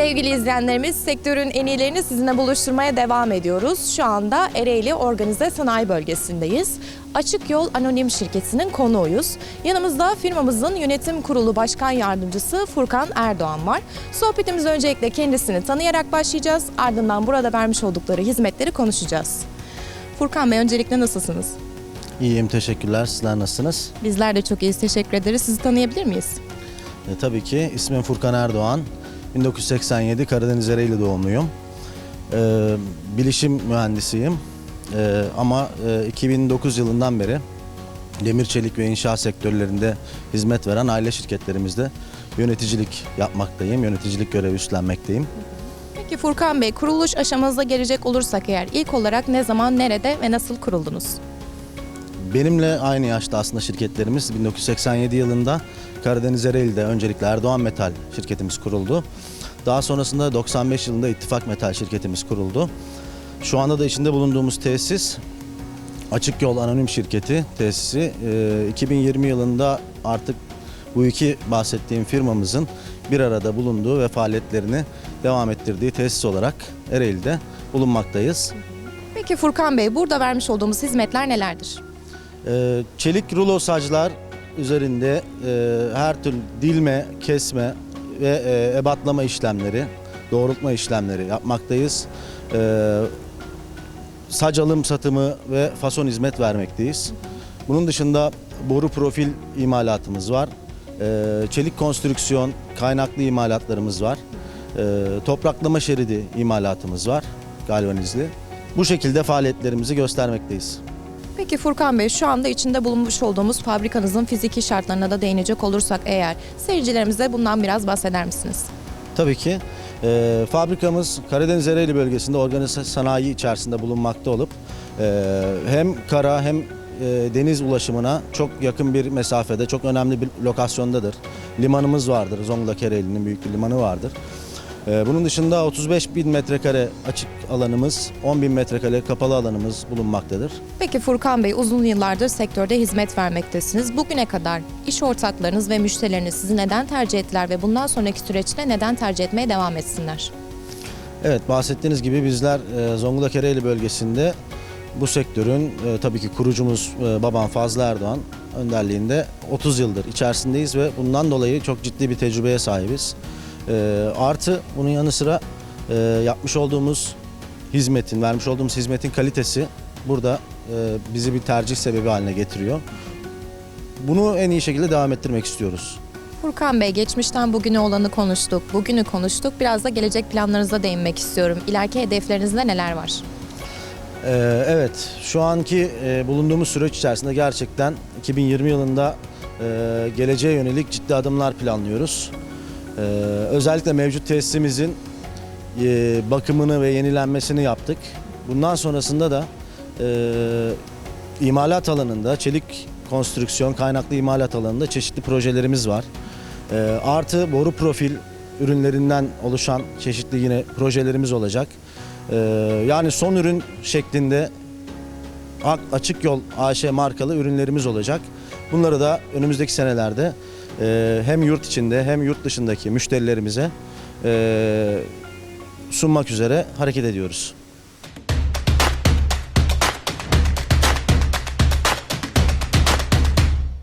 Sevgili izleyenlerimiz, sektörün en iyilerini sizinle buluşturmaya devam ediyoruz. Şu anda Ereğli Organize Sanayi Bölgesi'ndeyiz. Açık Yol Anonim Şirketi'nin konuğuyuz. Yanımızda firmamızın yönetim kurulu başkan yardımcısı Furkan Erdoğan var. Sohbetimiz öncelikle kendisini tanıyarak başlayacağız. Ardından burada vermiş oldukları hizmetleri konuşacağız. Furkan Bey öncelikle nasılsınız? İyiyim teşekkürler. Sizler nasılsınız? Bizler de çok iyiyiz, teşekkür ederiz. Sizi tanıyabilir miyiz? E, tabii ki ismim Furkan Erdoğan. 1987 Karadeniz Ereğli doğumluyum. E, bilişim mühendisiyim. E, ama e, 2009 yılından beri demir çelik ve inşaat sektörlerinde hizmet veren aile şirketlerimizde yöneticilik yapmaktayım. Yöneticilik görevi üstlenmekteyim. Peki Furkan Bey, kuruluş aşamanıza gelecek olursak eğer ilk olarak ne zaman, nerede ve nasıl kuruldunuz? Benimle aynı yaşta aslında şirketlerimiz 1987 yılında Karadeniz Ereğli'de öncelikle Erdoğan Metal şirketimiz kuruldu. Daha sonrasında 95 yılında İttifak Metal şirketimiz kuruldu. Şu anda da içinde bulunduğumuz tesis Açık Yol Anonim Şirketi tesisi. Ee, 2020 yılında artık bu iki bahsettiğim firmamızın bir arada bulunduğu ve faaliyetlerini devam ettirdiği tesis olarak Ereğli'de bulunmaktayız. Peki Furkan Bey, burada vermiş olduğumuz hizmetler nelerdir? Ee, çelik rulo saclar üzerinde e, her türlü dilme, kesme ve e, ebatlama işlemleri, doğrultma işlemleri yapmaktayız. Ee, sac alım satımı ve fason hizmet vermekteyiz. Bunun dışında boru profil imalatımız var. Ee, çelik konstrüksiyon kaynaklı imalatlarımız var. Topraklama şeridi imalatımız var galvanizli. Bu şekilde faaliyetlerimizi göstermekteyiz. Peki Furkan Bey, şu anda içinde bulunmuş olduğumuz fabrikanızın fiziki şartlarına da değinecek olursak eğer, seyircilerimize bundan biraz bahseder misiniz? Tabii ki. Ee, fabrikamız Karadeniz Ereğli bölgesinde organize sanayi içerisinde bulunmakta olup e, hem kara hem e, deniz ulaşımına çok yakın bir mesafede, çok önemli bir lokasyondadır. Limanımız vardır, Zonguldak Ereğli'nin büyük bir limanı vardır. Ee, bunun dışında 35 bin metrekare açık alanımız, 10 bin metrekare kapalı alanımız bulunmaktadır. Peki Furkan Bey, uzun yıllardır sektörde hizmet vermektesiniz. Bugüne kadar iş ortaklarınız ve müşterileriniz sizi neden tercih ettiler ve bundan sonraki süreçte neden tercih etmeye devam etsinler? Evet bahsettiğiniz gibi bizler e, Zonguldak Ereğli bölgesinde bu sektörün e, tabii ki kurucumuz e, babam Fazlı Erdoğan önderliğinde 30 yıldır içerisindeyiz ve bundan dolayı çok ciddi bir tecrübeye sahibiz. E, artı bunun yanı sıra e, yapmış olduğumuz hizmetin, vermiş olduğumuz hizmetin kalitesi burada e, bizi bir tercih sebebi haline getiriyor. Bunu en iyi şekilde devam ettirmek istiyoruz. Furkan Bey, geçmişten bugüne olanı konuştuk, bugünü konuştuk. Biraz da gelecek planlarınıza değinmek istiyorum. İleriki hedeflerinizde neler var? Ee, evet, şu anki e, bulunduğumuz süreç içerisinde gerçekten 2020 yılında e, geleceğe yönelik ciddi adımlar planlıyoruz. Ee, özellikle mevcut tesisimizin e, bakımını ve yenilenmesini yaptık. Bundan sonrasında da e, imalat alanında, çelik konstrüksiyon kaynaklı imalat alanında çeşitli projelerimiz var. E, artı boru profil ürünlerinden oluşan çeşitli yine projelerimiz olacak. Ee, yani son ürün şeklinde Açık Yol AŞ markalı ürünlerimiz olacak. Bunları da önümüzdeki senelerde hem yurt içinde hem yurt dışındaki müşterilerimize e, sunmak üzere hareket ediyoruz.